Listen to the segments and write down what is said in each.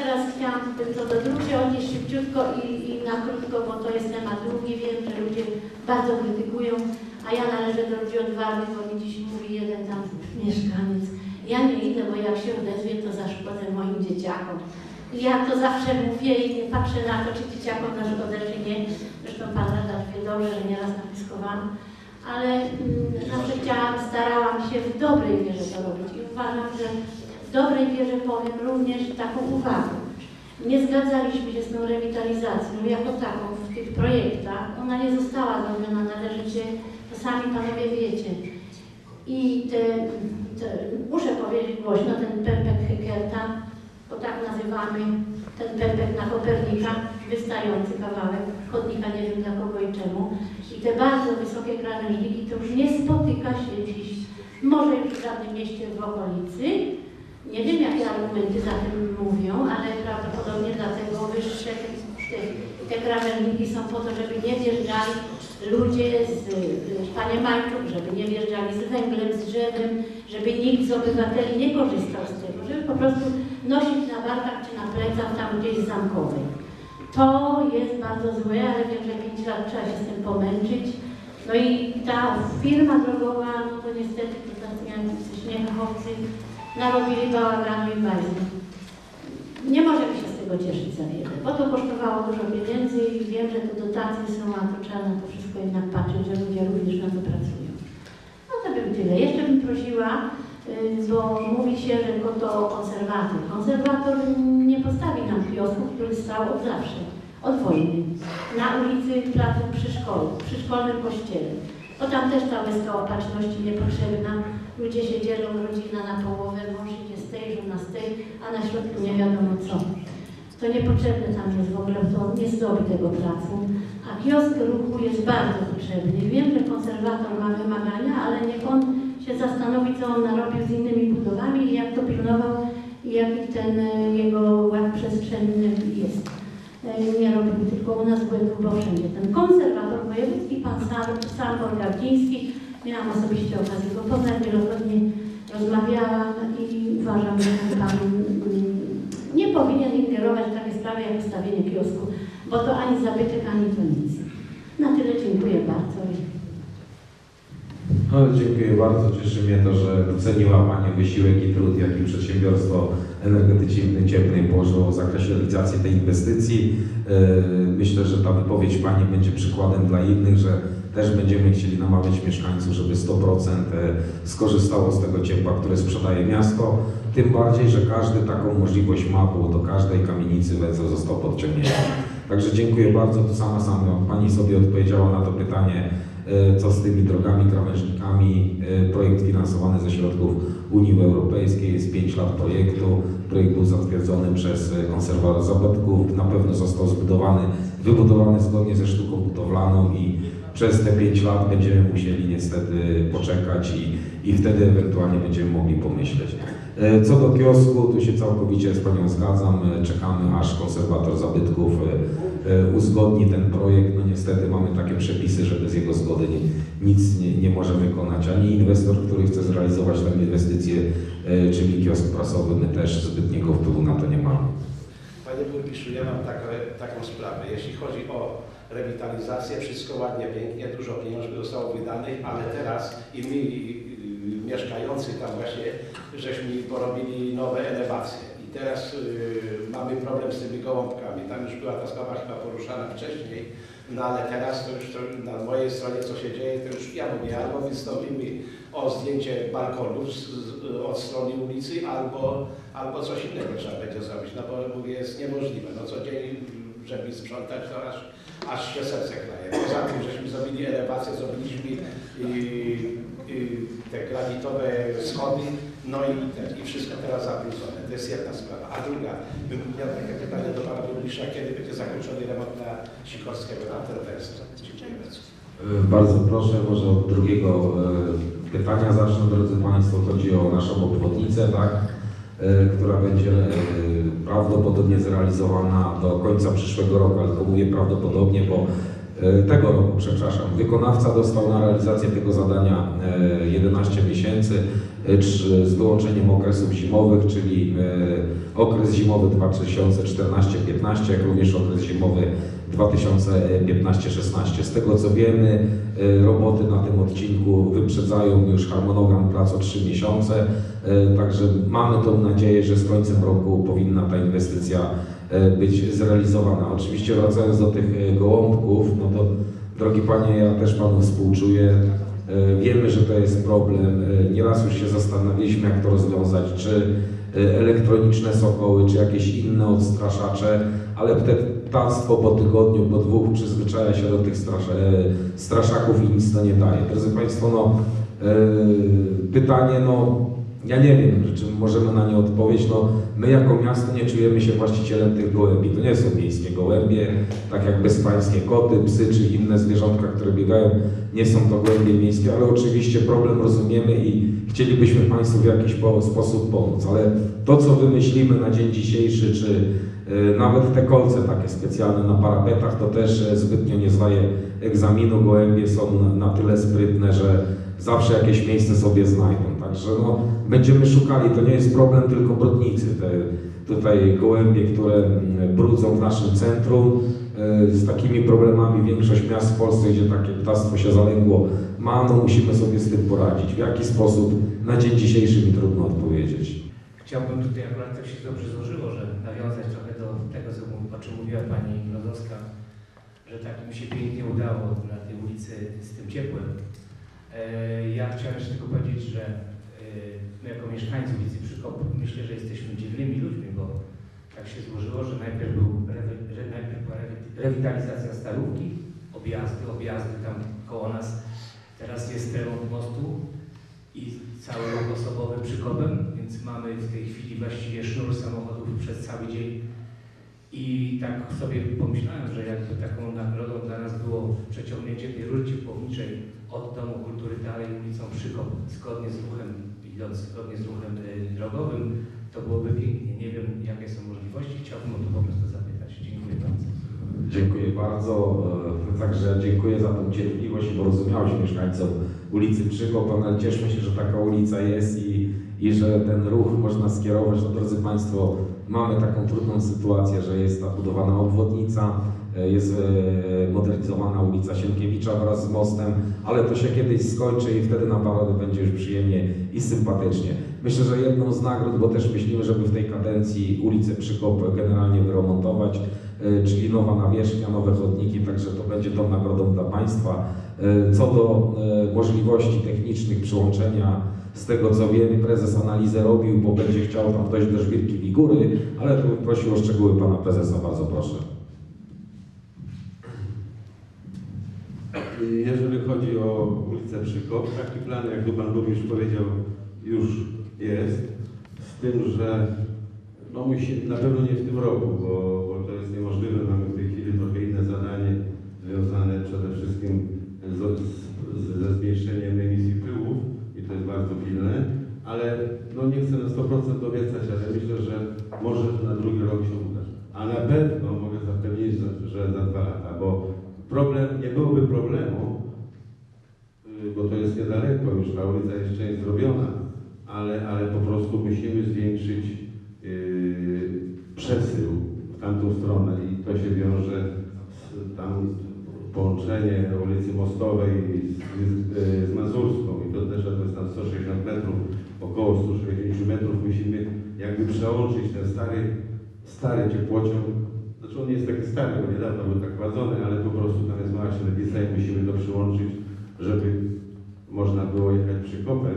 teraz chciałam to do drugiej odnieść szybciutko i, i na krótko, bo to jest temat długi. Wiem, że ludzie bardzo krytykują, a ja należę do ludzi odważnych, bo mi dziś mówi jeden tam mieszkaniec. Ja nie idę, bo jak się odezwie, to zaszkodzę moim dzieciakom. I ja to zawsze mówię i nie patrzę na to, czy dzieciakom zaszkodzę, czy nie. Zresztą pan redaktor wie dobrze, że nieraz napiskowałam. Ale mm, zawsze chciałam, starałam się w dobrej wierze to robić i uważam, że w dobrej wierze powiem również taką uwagę. Nie zgadzaliśmy się z tą rewitalizacją jako taką w tych projektach. Ona nie została zrobiona należycie, to sami panowie wiecie. I te, te, muszę powiedzieć głośno, ten pępek Hekerta, bo tak nazywamy ten pępek na Kopernika, wystający kawałek chodnika, nie wiem dla kogo i czemu. I te bardzo wysokie krawężniki to już nie spotyka się dziś, może już w żadnym mieście w okolicy. Nie wiem, jakie argumenty za tym mówią, ale prawdopodobnie dlatego wyższe te, te krawężniki są po to, żeby nie wjeżdżali ludzie z, z Panie Majczuk, żeby nie wjeżdżali z węglem, z drzewem, żeby nikt z obywateli nie korzystał z tego, żeby po prostu nosić na barkach czy na plecach tam gdzieś zamkowej. To jest bardzo złe, ale wiem, że 5 lat trzeba się z tym pomęczyć. No i ta firma drogowa, no to niestety to tacy jacyś niechowcy narobili bałaganu i bajzlu. Nie możemy się z tego cieszyć za wiele, bo to kosztowało dużo pieniędzy i wiem, że te dotacje są, a to trzeba na to wszystko jednak patrzeć, że ludzie również na to pracują. No to by tyle. Jeszcze bym prosiła, y, bo mówi się, że to konserwator. Konserwator nie postawi nam kiosku, który stał od zawsze, od wojny, na ulicy Placu przy szkole, przy szkolnym kościele. Bo tam też ta łezka opatrzności niepotrzebna. Ludzie się dzielą, rodzina na połowę, mąż idzie z tej, żona z tej, a na środku nie wiadomo co. To niepotrzebne tam jest w ogóle, to nie zdobi tego placu. A kiosk ruchu jest bardzo potrzebny. Wiem, że konserwator ma wymagania, ale niech on się zastanowi, co on narobił z innymi budowami i jak to pilnował i jaki ten e, jego ład przestrzenny jest. Nie robił tylko u nas błędów, bo wszędzie. Ten konserwator wojewódzki, pan sam Gardziński, miałam osobiście okazję go poznać, wielokrotnie rozmawiałam i uważam, że pan mm, nie powinien ingerować w takie sprawy jak ustawienie kiosku, bo to ani zabytek, ani to nic. Na tyle dziękuję bardzo. No, dziękuję bardzo. Cieszy mnie to, że doceniła Pani wysiłek i trud, jaki przedsiębiorstwo energetyczne Cieplnej położyło w zakresie realizacji tej inwestycji. Yy, Myślę, że ta wypowiedź Pani będzie przykładem dla innych, że też będziemy chcieli namawiać mieszkańców, żeby 100% skorzystało z tego ciepła, które sprzedaje miasto. Tym bardziej, że każdy taką możliwość ma, bo do każdej kamienicy węzeł został podciągnięty. Także dziękuję bardzo. To sama sama Pani sobie odpowiedziała na to pytanie, e, co z tymi drogami, krawężnikami. E, Projekt finansowany ze środków Unii Europejskiej, jest 5 lat projektu. Projekt był zatwierdzony przez e, konserwatora zabytków, na pewno został zbudowany, wybudowany zgodnie ze sztuką budowlaną i przez te 5 lat będziemy musieli niestety poczekać i, i wtedy ewentualnie będziemy mogli pomyśleć. E, Co do kiosku, tu się całkowicie z Panią zgadzam. E, Czekamy aż konserwator zabytków e, e, uzgodni ten projekt. No niestety mamy takie przepisy, że bez jego zgody nie, nic nie, nie może wykonać ani inwestor, który chce zrealizować tę inwestycję, e, czyli kiosk prasowy. My też zbytniego wpływu na to nie mamy. Panie burmistrzu, ja mam taką, taką sprawę. Jeśli chodzi o rewitalizację, wszystko ładnie, pięknie, dużo pieniędzy zostało wydanych, ale teraz i my y, mieszkający tam właśnie, żeśmy porobili nowe elewacje. Teraz y, mamy problem z tymi gołąbkami. Tam już była ta sprawa chyba poruszana wcześniej, no ale teraz to już to, na mojej stronie co się dzieje, to już ja mówię, albo wystąpimy o zdjęcie balkonów z, z, od strony ulicy, albo, albo coś innego trzeba będzie zrobić, no bo mówię, jest niemożliwe. No co dzień, żeby sprzątać, to aż, aż się serce kraje. Poza tym, żeśmy zrobili elewację, zrobiliśmy i, i te granitowe schody, no i, i wszystko teraz zabrudzone. To jest jedna sprawa. A druga, bym miał takie pytanie do Pana Burmistrza, kiedy będzie zakończony remont na Sikorskiego, na Terwestę. Dziękuję bardzo. E, Bardzo proszę, może od drugiego e, pytania zacznę, drodzy Państwo. Chodzi o naszą obwodnicę, tak, e, która będzie prawdopodobnie zrealizowana do końca przyszłego roku, ale to mówię prawdopodobnie, bo tego roku, przepraszam, wykonawca dostał na realizację tego zadania e, 11 miesięcy. E, trz- z wyłączeniem okresów zimowych, czyli e, okres zimowy 2014-15, jak również okres zimowy 2015-16. Z tego co wiemy, e, roboty na tym odcinku wyprzedzają już harmonogram prac o 3 miesiące, e, także mamy tą nadzieję, że z końcem roku powinna ta inwestycja e, być zrealizowana. Oczywiście wracając do tych e, gołąbków, no to drogi Panie, ja też Panu współczuję. E, Wiemy, że to jest problem. E, Nieraz już się zastanawialiśmy, jak to rozwiązać, czy e, elektroniczne sokoły, czy jakieś inne odstraszacze, ale te ptactwo po tygodniu, po dwóch przyzwyczaja się do tych strasz, straszaków i nic to nie daje. Drodzy Państwo, no, pytanie, no, ja nie wiem, czy możemy na nie odpowiedzieć. No, my jako miasto nie czujemy się właścicielem tych gołębi. To nie są miejskie gołębie, tak jak bezpańskie koty, psy czy inne zwierzątka, które biegają. Nie są to gołębie miejskie, ale oczywiście problem rozumiemy i chcielibyśmy Państwu w jakiś po, sposób pomóc. Ale to, co wymyślimy na dzień dzisiejszy, czy e, nawet te kolce takie specjalne na parapetach, to też e, zbytnio nie zdaje egzaminu. Gołębie są na tyle sprytne, że zawsze jakieś miejsce sobie znajdą. Także no, będziemy szukali, to nie jest problem tylko brodnicy. Te tutaj gołębie, które mm, brudzą w naszym centrum, e, z takimi problemami większość miast w Polsce, gdzie takie ptactwo się zaległo, ma, no musimy sobie z tym poradzić. W jaki sposób na dzień dzisiejszy mi trudno odpowiedzieć. Chciałbym tutaj akurat tak się dobrze złożyło, że nawiązać trochę do tego, co, o czym mówiła Pani Lodowska, że tak mi się pięknie udało na tej ulicy z tym ciepłem. E, Ja chciałem jeszcze tylko powiedzieć, że my jako mieszkańcy ulicy Przykop myślę, że jesteśmy dziwnymi ludźmi, bo tak się złożyło, że najpierw, był że najpierw była rewi, rewitalizacja Starówki, objazdy, objazdy tam koło nas. Teraz jest remont mostu i cały ruch osobowy przykopem, więc mamy w tej chwili właściwie sznur samochodów przez cały dzień. I tak sobie pomyślałem, że jakby taką nagrodą dla nas było przeciągnięcie tej rury ciepłowniczej od Domu Kultury dalej ulicą Przykop, zgodnie z ruchem, idąc zgodnie z ruchem y, drogowym, to byłoby pięknie. Nie wiem, jakie są możliwości, chciałbym o to po prostu zapytać. Dziękuję bardzo. Dziękuję bardzo. E, Także dziękuję za tą cierpliwość i wyrozumiałość mieszkańcom ulicy Przykop. Ale cieszmy się, że taka ulica jest i, i że ten ruch można skierować. No, drodzy Państwo, mamy taką trudną sytuację, że jest ta budowana obwodnica, jest e, modernizowana ulica Sienkiewicza wraz z mostem, ale to się kiedyś skończy i wtedy naprawdę będzie już przyjemnie i sympatycznie. Myślę, że jedną z nagród, bo też myślimy, żeby w tej kadencji ulicę Przykop generalnie wyremontować, e, czyli nowa nawierzchnia, nowe chodniki, także to będzie tą nagrodą dla Państwa. E, Co do e, możliwości technicznych przyłączenia, z tego co wiem, prezes analizę robił, bo będzie chciał tam dojść do żwirki Wigury, ale tu prosił o szczegóły Pana Prezesa, bardzo proszę. Jeżeli chodzi o ulicę Przykop, taki plan, jak tu Pan Burmistrz powiedział, już jest. Z tym, że no musi, na pewno nie w tym roku, bo, bo to jest niemożliwe. Mamy w tej chwili trochę inne zadanie związane przede wszystkim z, z, ze zmniejszeniem emisji pyłów i to jest bardzo pilne. Ale no nie chcę na 100% obiecać, ale myślę, że może na drugi rok się uda. A na pewno mogę zapewnić, że, że za dwa lata, bo problem, nie byłoby problemu, y, bo to jest niedaleko, już ta ulica jest część zrobiona, ale, ale po prostu musimy zwiększyć yy, przesył w tamtą stronę i to się wiąże z tam połączenie ulicy Mostowej z, z, z Mazurską i to też to jest tam 160 metrów, około 160 metrów musimy jakby przełączyć ten stary, stary ciepłociąg znaczy on nie jest taki stary, bo niedawno był tak kładzony, ale po prostu tam jest mała średnica i musimy to przyłączyć, żeby można było jechać przykopem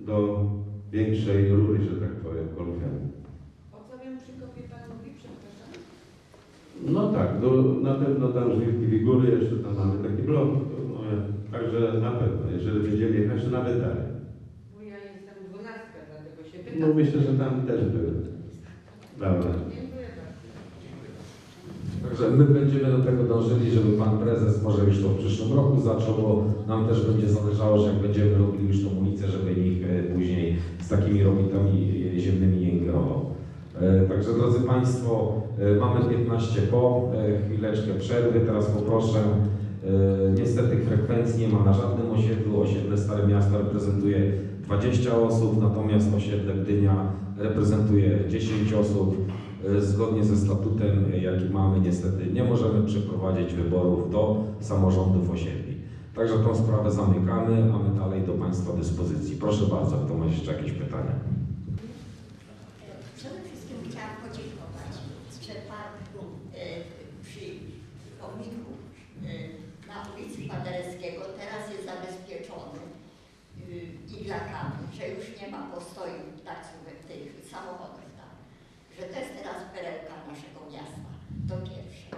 do większej rury, że tak powiem, kolokwialnie. O co wiem przykopie Pan mówi, przepraszam? No tak, do, na pewno tam żwirki Wigury, jeszcze tam mamy taki blok, to, no, także na pewno, jeżeli będziemy jechać, to nawet dalej. Bo ja jestem dwunastka, dlatego się No pytam. myślę, że tam też były. Dobra. Także my będziemy do tego dążyli, żeby Pan Prezes może już to w przyszłym roku zaczął, bo nam też będzie zależało, że jak będziemy robili już tą ulicę, żeby nikt e, później z takimi robitami e, ziemnymi nie ingerował. E, Także drodzy Państwo, mamy 15 po, chwileczkę przerwy, teraz poproszę. Niestety frekwencji nie ma na żadnym osiedlu, osiedle Stare Miasto reprezentuje 20 osób, natomiast osiedle Gdynia reprezentuje 10 osób. E, Zgodnie ze statutem, e, jaki mamy, niestety nie możemy przeprowadzić wyborów do samorządów osiedli. Także tą sprawę zamykamy, a my dalej do Państwa dyspozycji. Proszę bardzo, kto ma jeszcze jakieś pytania? Przede wszystkim chciałam podziękować, że przy pomniku e, na ulicy Paderewskiego teraz jest zabezpieczony e, iglakami, że już nie ma postoju taksówek, tych samochodów. Że to jest teraz perełka naszego miasta. To pierwsze.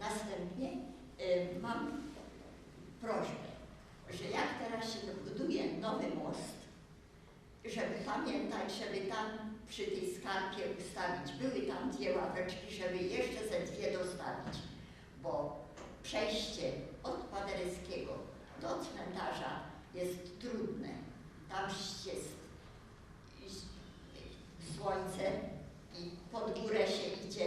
Następnie e, mam prośbę, że jak teraz się buduje nowy most, żeby pamiętać, żeby tam przy tej skarpie ustawić. Były tam dwie ławeczki, żeby jeszcze ze dwie dostawić, bo przejście od Paderewskiego do cmentarza jest trudne. Tam jest słońce pod górę się idzie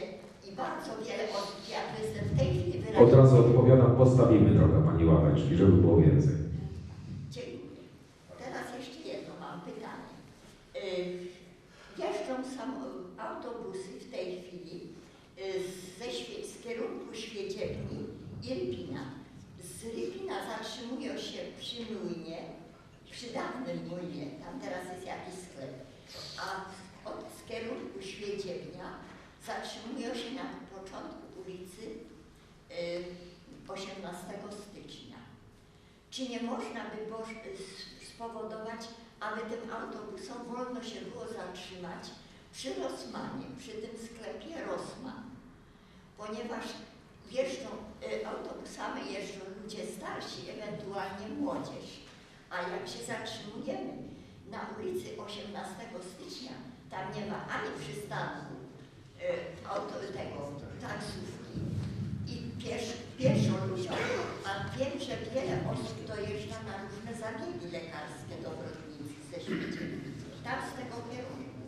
i bardzo wiele osób, ja tu jestem w tej chwili wyraźnie... Od razu odpowiadam, postawimy trochę Pani ławeczki, żeby było więcej. Dziękuję. Teraz jeszcze jedno mam pytanie. Y, Jeżdżą sam autobusy w tej chwili y, ze świe- z kierunku Świeciewni i Rypina. Z Rypina zatrzymują się przy młynie, przy dawnym młynie, tam teraz jest jakiś sklep, a od, kierunku Świeciewnia zatrzymują się na początku ulicy y, 18 stycznia. Czy nie można by spowodować, aby tym autobusom wolno się było zatrzymać przy Rosmanie, przy tym sklepie Rosman? Ponieważ jeżdżą, y, autobusami jeżdżą ludzie starsi, ewentualnie młodzież. A jak się zatrzymujemy na ulicy 18 stycznia, tam nie ma ani przystanku y, auto, tego, taksówki i piesz, pieszo ludziom, a wiem, że wiele osób dojeżdża na różne zabiegi lekarskie do Brodnicy ze świecie. Tam z tego kierunku.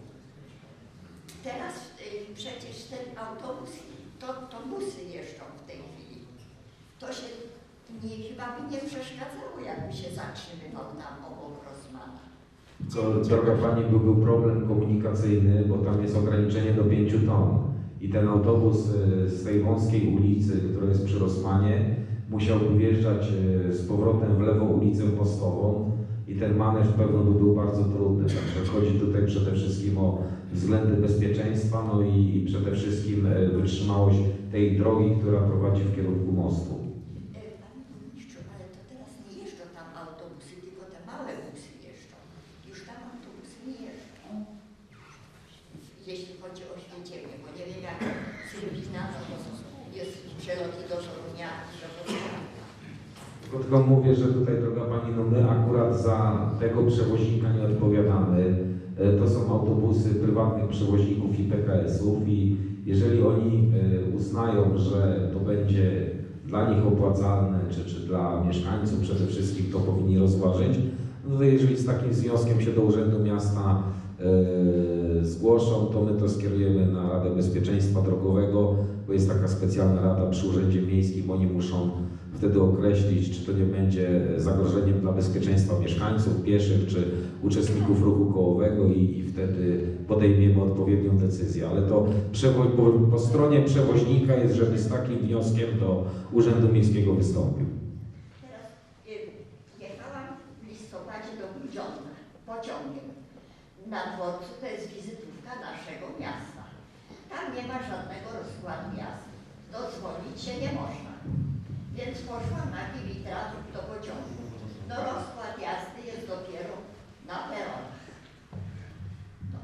Teraz y, przecież ten autobus, to, to busy jeżdżą w tej chwili. To się nie, chyba by nie przeszkadzało, jakby się zatrzymywał tam obok Rosmana. To, droga Pani, byłby problem komunikacyjny, bo tam jest ograniczenie do 5 ton. I ten autobus y, z tej wąskiej ulicy, która jest przy Rosmanie, musiałby wjeżdżać y, z powrotem w lewą ulicę postową i ten manewr pewno by był bardzo trudny. Także chodzi tutaj przede wszystkim o względy bezpieczeństwa, no i, i przede wszystkim y, wytrzymałość tej drogi, która prowadzi w kierunku mostu. E, Panie burmistrzu, ale to teraz nie jeżdżą tam autobusy, tylko te małe busy jeżdżą. Już tam autobusy nie jeżdżą. Jeśli chodzi o Święciewie, bo nie wiem jak to jest przeloty do Torunia. Tylko, mówię, że tutaj, droga Pani, no my akurat za tego przewoźnika nie odpowiadamy. E, To są autobusy prywatnych przewoźników i PKS-ów i jeżeli oni e, uznają, że to będzie dla nich opłacalne, czy, czy dla mieszkańców przede wszystkim, to powinni rozważyć. No to jeżeli z takim związkiem się do Urzędu Miasta e, zgłoszą, to my to skierujemy na Radę Bezpieczeństwa Drogowego, bo jest taka specjalna rada przy Urzędzie Miejskim, oni muszą wtedy określić, czy to nie będzie zagrożeniem dla bezpieczeństwa mieszkańców, pieszych, czy uczestników ruchu kołowego i, i wtedy podejmiemy odpowiednią decyzję. Ale to po, po stronie przewoźnika jest, żeby z takim wnioskiem do Urzędu Miejskiego wystąpił. Teraz y, jechałam w listopadzie do Grudziądna pociągiem. Na dworcu to jest wizytówka naszego miasta. Tam nie ma żadnego rozkładu jazdy. Dodzwonić się nie można. Więc poszłam na kilometraż do pociągu. No rozkład jazdy jest dopiero na peronach. No.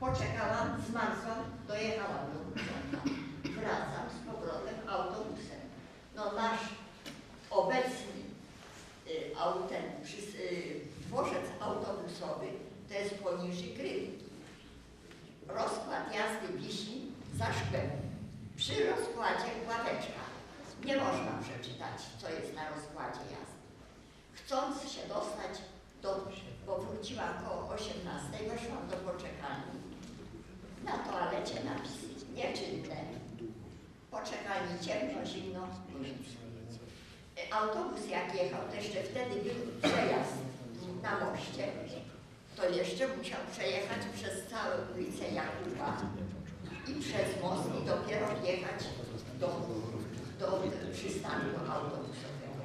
Poczekałam, zmarzłam, dojechałam do Grudziądna. Wracam z powrotem autobusem. No nasz obecny y, autem, przy, y, dworzec autobusowy jest poniżej Krywki. Rozkład jazdy wisi za szkłem. Przy rozkładzie ławeczka. Nie można przeczytać, co jest na rozkładzie jazdy. Chcąc się dostać do, bo wróciłam koło 18, weszłam do poczekalni. Na toalecie napisy nieczynne. Poczekalni ciemno, zimno, nic. Autobus jak jechał, to jeszcze wtedy był przejazd na moście, to jeszcze musiał przejechać przez całą ulicę Jakuba i przez most i dopiero wjechać do, do przystanku autobusowego.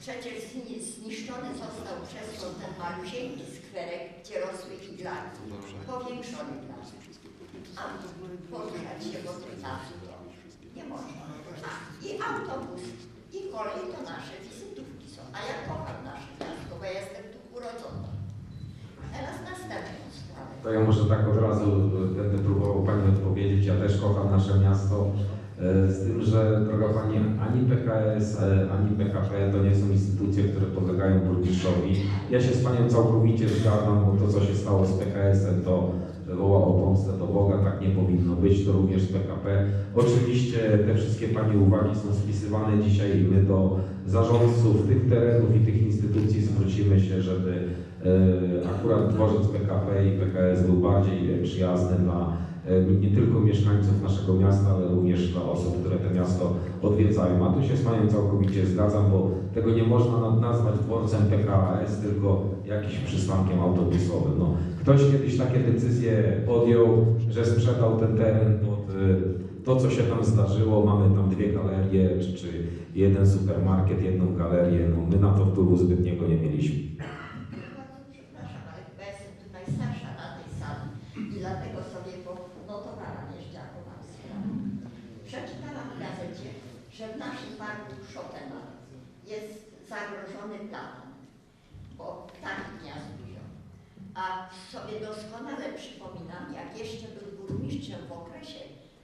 Przecież zni- zniszczony został przez to ten malusieńki skwerek, gdzie rosły iglaki, powiększony plan. A poruszać się po tym nie można. A, I autobus, i kolej to nasze wizytówki są. A ja kocham nasze miasto, bo ja jestem tu urodzona. Teraz. To ja może tak od razu będę próbował Pani odpowiedzieć. Ja też kocham nasze miasto. e, Z tym, że droga Pani, ani PKS, e, ani PKP to nie są instytucje, które podlegają burmistrzowi. Ja się z Panią całkowicie zgadzam, bo to, co się stało z PKS-em, to woła o pomstę do Boga, tak nie powinno być, to również z PKP. Oczywiście te wszystkie Pani uwagi są spisywane dzisiaj i my do zarządców tych terenów i tych instytucji zwrócimy się, żeby Akurat dworzec PKP i PKS był bardziej e, przyjazny dla e, nie tylko mieszkańców naszego miasta, ale również dla osób, które to miasto odwiedzają. A tu się z Panią całkowicie zgadzam, bo tego nie można na- nazwać dworcem PKS, tylko jakimś przystankiem autobusowym. No, ktoś kiedyś takie decyzje podjął, że sprzedał ten teren pod e, to, co się tam zdarzyło. Mamy tam dwie galerie, czy, czy jeden supermarket, jedną galerię. No, my na to wpływu zbytniego nie mieliśmy. Bardzo przepraszam, ale chyba jestem tu najstarsza na tej sali i dlatego sobie ponotowałam jeszcze jaką mam sprawę. Przeczytałam w gazecie, że w naszym parku Chopina jest zagrożony planem, bo ptaki gniazdują. A sobie doskonale przypominam, jak jeszcze był burmistrzem w okresie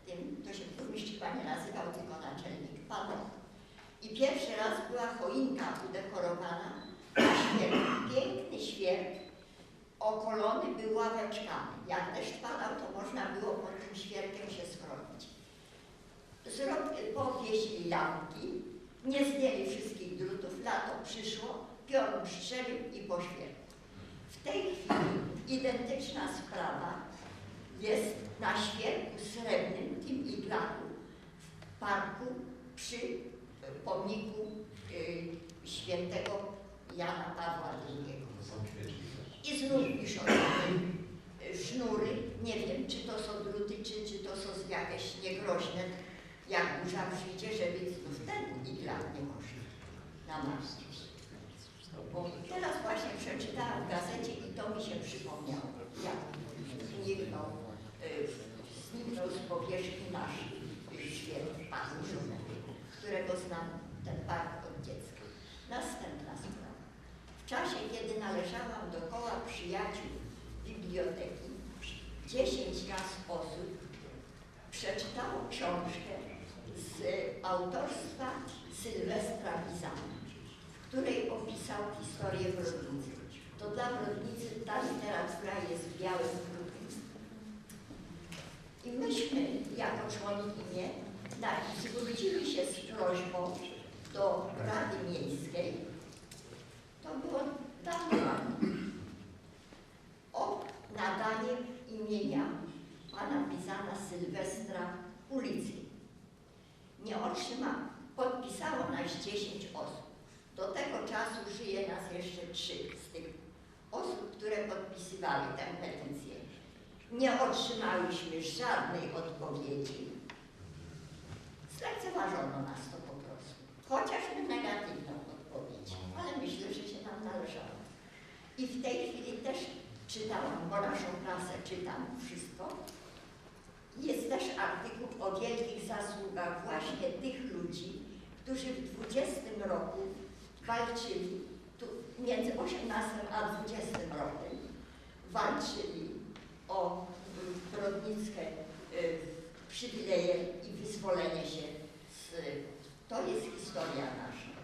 tym, to się burmistrz chyba nie nazywał, tylko naczelnik Pano. I pierwszy raz była choinka udekorowana na świerk. Piękny świerk, okolony był ławeczkami. Jak deszcz padał, to można było pod tym świerkiem się schronić. Zrob, powieśli lampki, nie zdjęli wszystkich drutów, lato przyszło, piorun strzelił i poświęcił. W tej chwili identyczna sprawa jest na świerku srebrnym, tym iglaku, w parku przy e, pomniku y, świętego Jana Pawła II. I znów tam, y, sznury, nie wiem czy to są druty, czy, czy to są jakieś niegroźne, jak burza przyjdzie, żeby znów ten iglak nie można namaścić. Bo teraz właśnie przeczytałam w gazecie i to mi się przypomniało, jak zniknął, y, zniknął z powierzchni nasz y, świat Pan Żółek, którego znam ten park od dziecka. Następna sprawa. W czasie, kiedy należałam do koła przyjaciół biblioteki, 10 raz osób przeczytało książkę z autorstwa Sylwestra Bizana, w której opisał historię Brodnicy. To dla Brodnicy ta literatura jest białym drukiem. I myśmy, jako członkinie, zwrócili się z prośbą do Rady Miejskiej, to było dawno, o nadanie imienia pana Bizana Sylwestra ulicy. Nie otrzymano. Podpisało nas 10 osób. Do tego czasu żyje nas jeszcze trzy z tych osób, które podpisywały tę petycję. Nie otrzymałyśmy żadnej odpowiedzi. Zlekceważono nas to po prostu. Chociażby negatywną odpowiedź, ale myślę, że się nam należało. I w tej chwili też czytałam, bo naszą prasę czytam wszystko. Jest też artykuł o wielkich zasługach właśnie tych ludzi, którzy w 20 roku walczyli, tu między 18 a 20 rokiem, walczyli o y, Brodnickę y, przywileje i wyzwolenie się z... To jest historia nasza.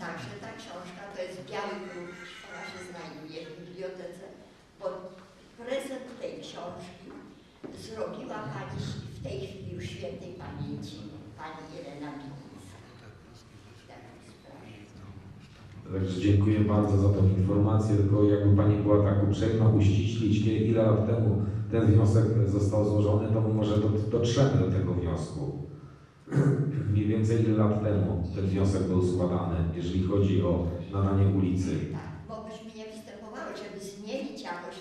Także ta książka to jest biały druk, ona się znajduje w bibliotece, bo prezent tej książki zrobiła pani w tej chwili już świętej pamięci pani Bilińska. Także dziękuję bardzo za tą informację, tylko jakby Pani była tak uprzejma uściślić, ile lat temu ten wniosek został złożony, to może dot- dotrzemy do tego wniosku. Mniej więcej ile lat temu ten wniosek był składany, jeżeli chodzi o nadanie ulicy. Tak, bo byśmy nie występowały, żeby zmienić jakoś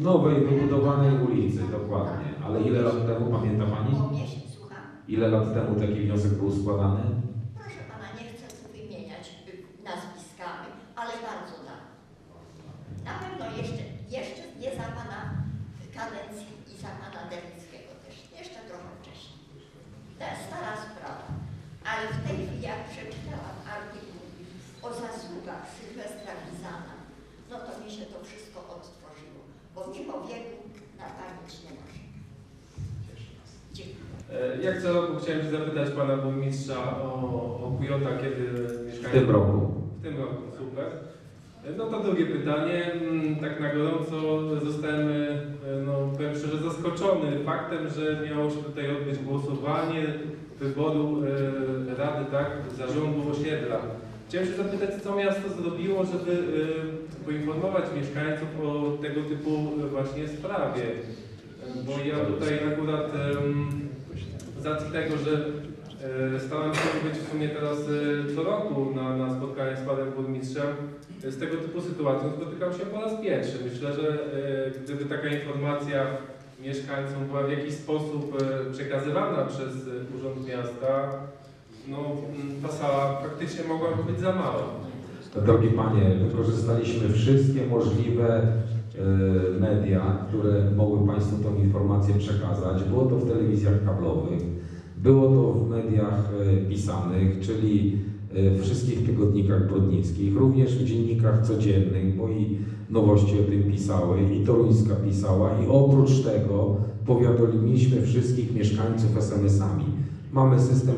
Nowej, wybudowanej ulicy, dokładnie. Ale ile lat temu, pamięta Pani? Ile lat temu taki wniosek był składany? Proszę pana, nie chcę tu wymieniać y, nazwiskami, ale bardzo dawno. Na pewno jeszcze, jeszcze nie za pana kadencji i za pana Derlickiego też, jeszcze trochę wcześniej. To jest stara sprawa. Ale w tej chwili, jak przeczytałam artykuł o zasługach Sylwestra Bizana, no to mi się to wszystko odtworzyło, bo mimo wieku na pamięć nie może. E, Jak co roku chciałem się zapytać pana burmistrza o, o Kujota, kiedy W mieszkają tym roku. W tym roku, super. E, No to drugie pytanie. Mm, Tak na gorąco zostałem, e, no powiem szczerze, zaskoczony faktem, że miało się tutaj odbyć głosowanie wyboru e, rady, tak, zarządu osiedla. Chciałem się zapytać, co miasto zrobiło, żeby e, poinformować mieszkańców o tego typu e, właśnie sprawie. E, Bo ja tutaj akurat em, z racji tego, że e, staram się być w sumie teraz e, co roku na, na spotkaniach z panem burmistrzem, e, z tego typu sytuacją spotykam się po raz pierwszy. Myślę, że gdyby taka informacja mieszkańcom była w jakiś sposób przekazywana przez Urząd Miasta, no ta sala faktycznie mogłaby być za mała. Drogi Panie, wykorzystaliśmy wszystkie możliwe media, które mogły Państwu tą informację przekazać. Było to w telewizjach kablowych, było to w mediach e, pisanych, czyli e, wszystkich tygodnikach brodnickich, również w dziennikach codziennych, bo i nowości o tym pisały, i Toruńska pisała, i oprócz tego powiadomiliśmy wszystkich mieszkańców SMS-ami. Mamy system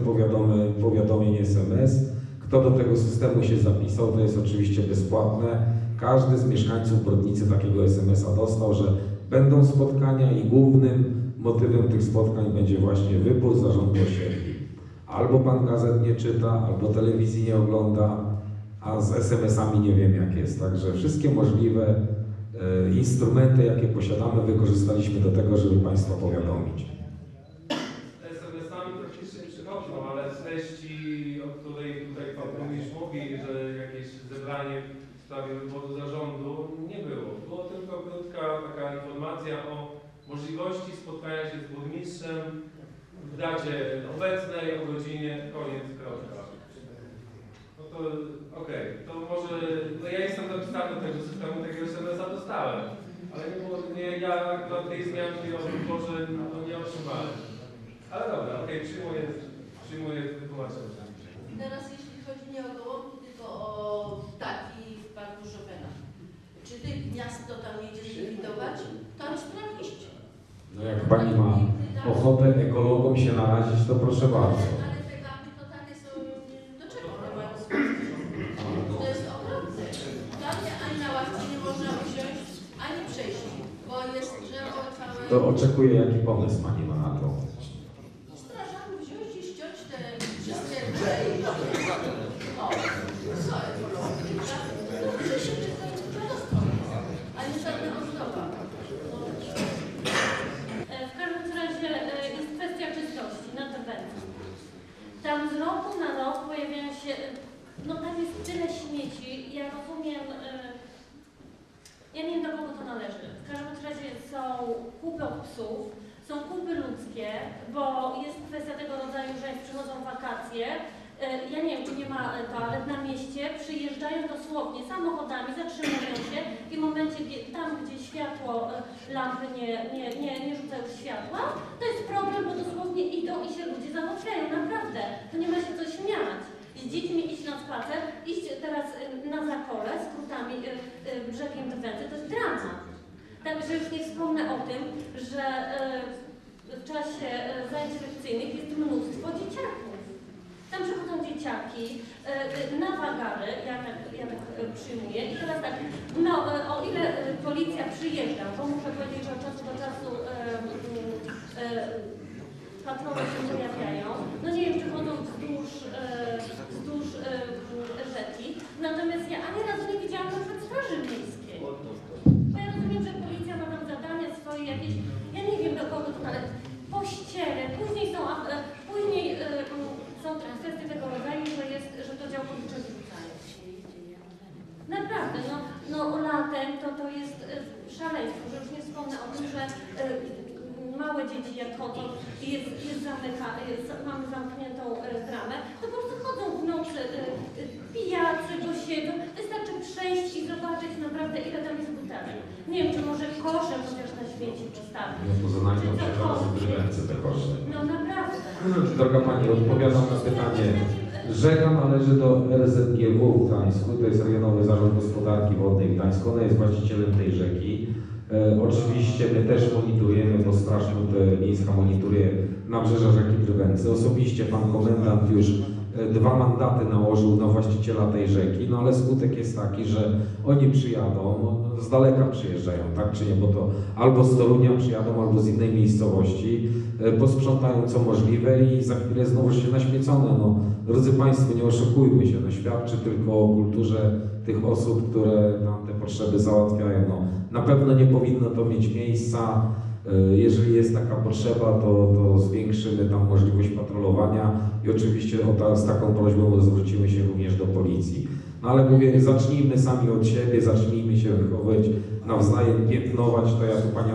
powiadomień SMS, kto do tego systemu się zapisał, to jest oczywiście bezpłatne. Każdy z mieszkańców Brodnicy takiego SMS-a dostał, że będą spotkania i głównym motywem tych spotkań będzie właśnie wybór zarządu osiedli. Albo pan gazet nie czyta, albo telewizji nie ogląda, a z SMS-ami nie wiem jak jest. Także wszystkie możliwe e, instrumenty, jakie posiadamy, wykorzystaliśmy do tego, żeby państwa powiadomić. SMS-ami praktycznie przychodzą, ale treści, o której tutaj pan burmistrz mówi, że jakieś zebranie w sprawie wyboru zarządu nie było. Było tylko krótka taka informacja o możliwości spotkania się z burmistrzem w dacie obecnej, o godzinie, koniec, kropka. No to okej, to może, no ja jestem dopisany do tego systemu, takiego SMS-a dostałem, ale nie było, nie, ja akurat tej zmianki o wyborze no, nie otrzymałem. Ale dobra, okej, przyjmuję, przyjmuję wytłumaczenie. Teraz jeśli chodzi nie o Gołąbki, tylko o ptaki w parku Chopina. Czy ty miasto tam jedzie zlikwidować? Tam sprawdzić. No jak pani ma ochotę ekologom się narazić, to proszę bardzo. To oczekuję, jaki pomysł pani ma na to. Strażaków wziąć i ściąć te wszystkie O, co ekologicznie? To się czyta dziadostwo, a nie żadna ozdoba. E, W każdym razie e, jest kwestia czystości na terenie. Tam z roku na rok pojawiają się, e, no tam jest tyle śmieci, ja rozumiem, e, ja nie wiem do kogo to należy. W każdym razie są kupy od psów, są kupy ludzkie, bo jest kwestia tego rodzaju, że jak przychodzą wakacje, e, ja nie wiem, czy nie ma e, toalet na mieście, przyjeżdżają dosłownie samochodami, zatrzymują się i w momencie, gie- tam gdzie światło, e, lampy nie, nie, nie, nie rzucają światła, to jest problem, bo dosłownie idą i się ludzie załatwiają, naprawdę. To nie ma się co śmiać. Z dziećmi iść na spacer, iść teraz y, na zakole skrótami y, y, brzegiem Drwęcy, to jest dramat. Także już nie wspomnę o tym, że w czasie zajęć lekcyjnych jest mnóstwo dzieciaków. Tam przychodzą dzieciaki y, y, na wagary, ja tak, ja tak y, przyjmuję. I teraz tak, no o ile policja przyjeżdża, bo muszę powiedzieć, że od czasu do czasu patrole się pojawiają. No nie wiem, czy chodzą wzdłuż, e, wzdłuż e, rzeki. Natomiast ja ani razu nie widziałam na przykład straży miejskiej. Bo ja rozumiem, że policja ma tam zadania swoje jakieś, ja nie wiem do kogo to należy. Pościele, później są, kwestie tego rodzaju, że, jest, że to działkownicze zrzucanie się. Naprawdę, no, no latem to, to jest e, szaleństwo, że już nie wspomnę o tym, że e, małe dzieci jak chodzą i jest, jest zamyka, jest, mamy zamkniętą e, bramę, to po prostu chodzą w nocy pijacy do siebie. Wystarczy przejść i zobaczyć naprawdę ile tam jest butelek. Nie wiem, czy może koszem, postawić. No nami razy drywence te koszty. No naprawdę. Droga Pani, odpowiadam na pytanie. Rzeka należy do RZGW w Gdańsku, to jest Rejonowy Zarząd Gospodarki Wodnej w Gdańsku, ona jest właścicielem tej rzeki. E, oczywiście my też monitorujemy, bo Straż Wód Miejska monitoruje nabrzeża rzeki Drwęcy. Osobiście Pan Komendant już e, dwa mandaty nałożył na właściciela tej rzeki, no ale skutek jest taki, że oni przyjadą, no, z daleka przyjeżdżają, tak czy nie, bo to albo z Torunia przyjadą, albo z innej miejscowości, e, posprzątają co możliwe i za chwilę znowu się naśmiecone. No, drodzy Państwo, nie oszukujmy się, no, świadczy tylko o kulturze tych osób, które nam te potrzeby załatwiają. No, na pewno nie powinno to mieć miejsca. E, Jeżeli jest taka potrzeba, to, to zwiększymy tam możliwość patrolowania i oczywiście ta, z taką prośbą zwrócimy się również do policji. No ale mówię, zacznijmy sami od siebie, zacznijmy się wychowywać nawzajem, piętnować, to ja tu Panią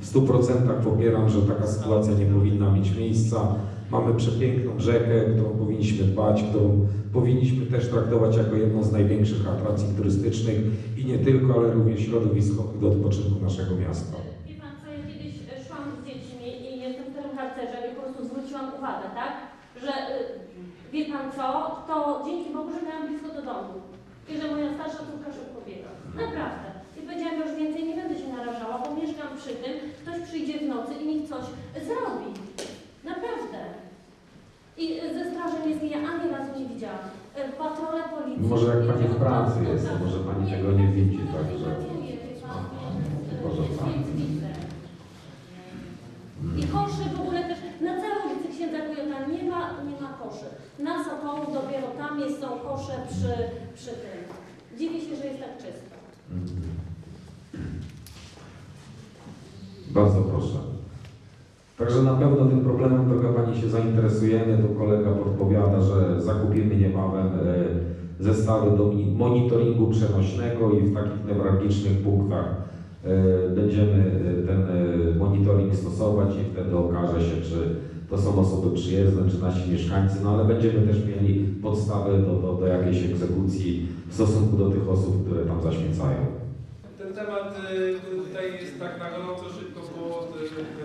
w 100% popieram, że taka sytuacja nie powinna mieć miejsca. Mamy przepiękną rzekę, którą powinniśmy dbać, którą powinniśmy też traktować jako jedną z największych atrakcji turystycznych i nie tylko, ale również środowiskowych do odpoczynku naszego miasta. Wie pan co, ja kiedyś e, szłam z dziećmi i jestem w tym harcerze i po prostu zwróciłam uwagę, tak? Że y, wie pan co, to dzięki Bogu, że miałam blisko do domu. I że moja starsza córka szybko biega. Naprawdę. I powiedziałam, że już więcej nie będę się narażała, bo mieszkam przy tym, ktoś przyjdzie w nocy i mi coś zrobi. Naprawdę. I ze straży miejskiej ja ani razu nie widziałam. Y, Patrole policji. Może jak Pani w pracy jest, to może Pani Nie, tego nie widzi, także... pracuję, wie pan, nie. Może tak. Więc widzę. I koszy w ogóle też, na całej ulicy Księdza Kujota nie ma, nie ma koszy. Na Sopołu dopiero tam jest, są kosze przy, przy tym. Dziwię się, że jest tak czysto. Bardzo proszę. Także na pewno tym problemem, droga Pani, się zainteresujemy. Tu kolega podpowiada, że zakupimy niebawem e, zestawy do monitoringu przenośnego i w takich newralgicznych punktach e, będziemy e, ten monitoring stosować i wtedy okaże się, czy to są osoby przyjezdne, czy nasi mieszkańcy, no ale będziemy też mieli podstawy do, do, do jakiejś egzekucji w stosunku do tych osób, które tam zaśmiecają. Ten temat y, tutaj jest tak na gorąco szybko, bo...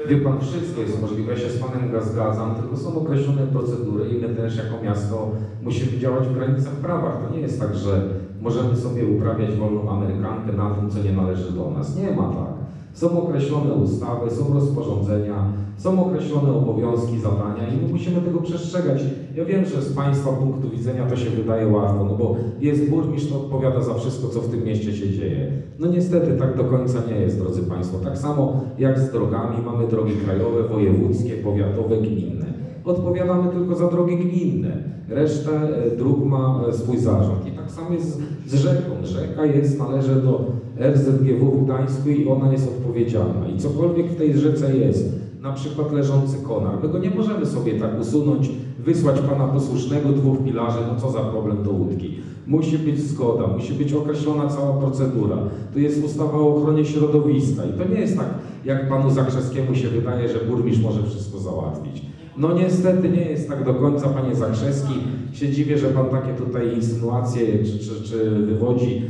y, Wie Pan, wszystko jest możliwe, ja się z Panem ga- zgadzam, tylko są określone procedury i my też jako miasto musimy działać w granicach prawa. To nie jest tak, że możemy sobie uprawiać wolną amerykankę na tym, co nie należy do nas. Nie ma tak. Są określone ustawy, są rozporządzenia, są określone obowiązki, zadania i my musimy tego przestrzegać. Ja wiem, że z Państwa punktu widzenia to się wydaje łatwo, no bo jest burmistrz, to odpowiada za wszystko, co w tym mieście się dzieje. No niestety tak do końca nie jest, drodzy Państwo. Tak samo jak z drogami, mamy drogi krajowe, wojewódzkie, powiatowe, gminne. Odpowiadamy tylko za drogi gminne. Resztę e, dróg ma e, swój zarząd. I tak samo jest z rzeką. Rzeka jest, należy do RZGW w Gdańsku i ona jest odpowiedzialna. I cokolwiek w tej rzece jest, na przykład leżący konar, my go nie możemy sobie tak usunąć, wysłać pana posłusznego, dwóch pilarzy, no co za problem do łódki. Musi być zgoda, musi być określona cała procedura. Tu jest ustawa o ochronie środowiska i to nie jest tak, jak panu Zakrzewskiemu się wydaje, że burmistrz może wszystko załatwić. No niestety nie jest tak do końca, panie Zakrzeski. Się dziwię, że pan takie tutaj insynuacje czy, czy, czy wywodzi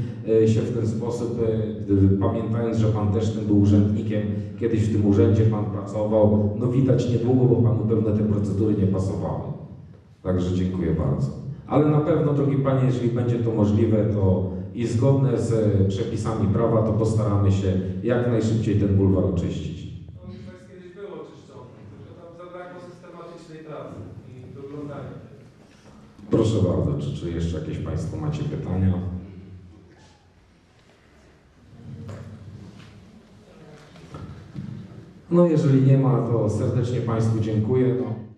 się w ten sposób, e, gdy- pamiętając, że pan też tym był urzędnikiem, kiedyś w tym urzędzie pan pracował. No widać niedługo, bo panu pewne te procedury nie pasowały. Także dziękuję bardzo. Ale na pewno, drogi panie, jeżeli będzie to możliwe, to i zgodne z e, przepisami prawa, to postaramy się jak najszybciej ten bulwar oczyścić. On już kiedyś było czyszczony, tylko tam zabrakło systematycznej pracy i doglądania. Proszę bardzo, czy, czy jeszcze jakieś Państwo macie pytania? No jeżeli nie ma, to serdecznie Państwu dziękuję. No.